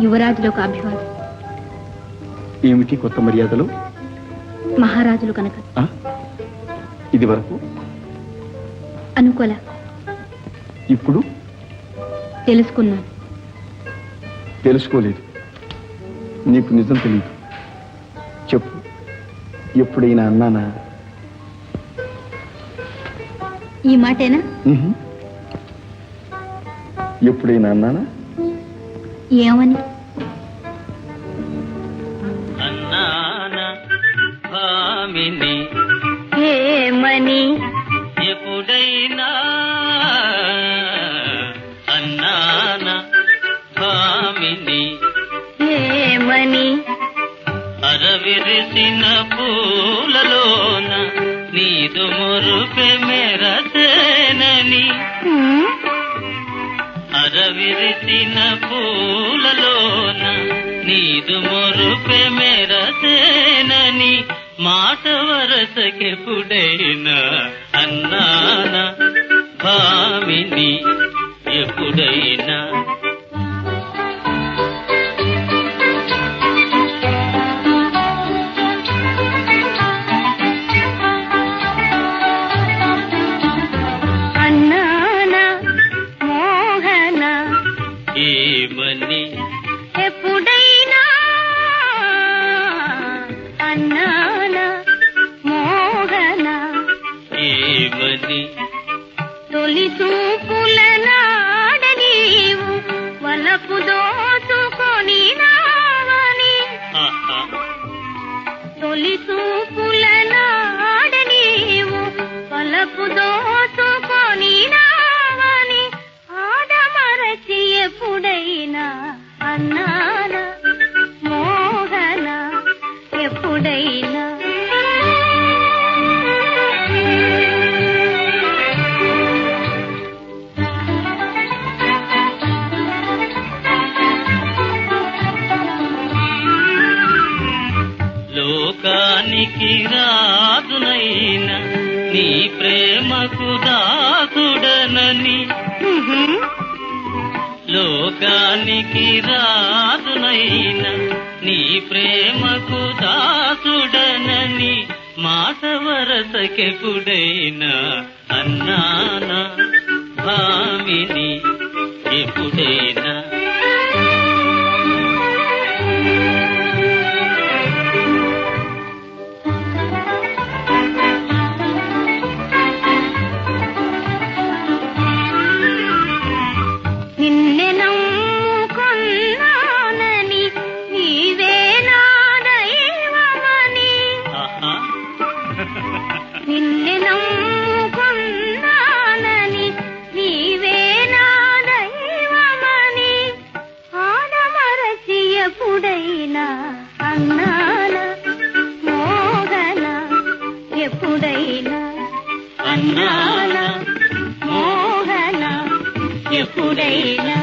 యువరాజులకు అభివాదం. ఏమిటి కొత్త మర్యాదలు? మహారాజులు కనుక? ఇది వరకు? అనుకోల. ఇప్పుడు? తెలుసుకున్నాను. తెలుసుకోలేదు. నీకు నిజం తెలియదు చెప్పు. ఎప్పుడైనా అన్నానా? ఈ మాటేనా. ఎప్పుడైనా అన్నానా? ఏమని? అన్నాన? భామిని విరిసిన పూలలోన నీదు మురుపె మెరసేనని. అరవిరిసిన పూలలోన నీదు మొరుపె మెరసేనని. మాట వరసకెప్పుడైనా అన్నాన భామిని? అన్నాన మోహన ఏమని? తొలి చూపుల నాడ నీవు వలపు దోచుకొని నావని. ఆహా. తొలి చూపుల నాడ నీవు వలపు దోచుకొని లోకానికి రాజునైన నీ ప్రేమకు దాసుడనని. లోకానికి రాజునైన నీ ప్రేమకు దాసుడనని మాట వరసకెప్పుడైనా అన్నానా భామిని అన్నాన మోహన ఎప్పుడైనా.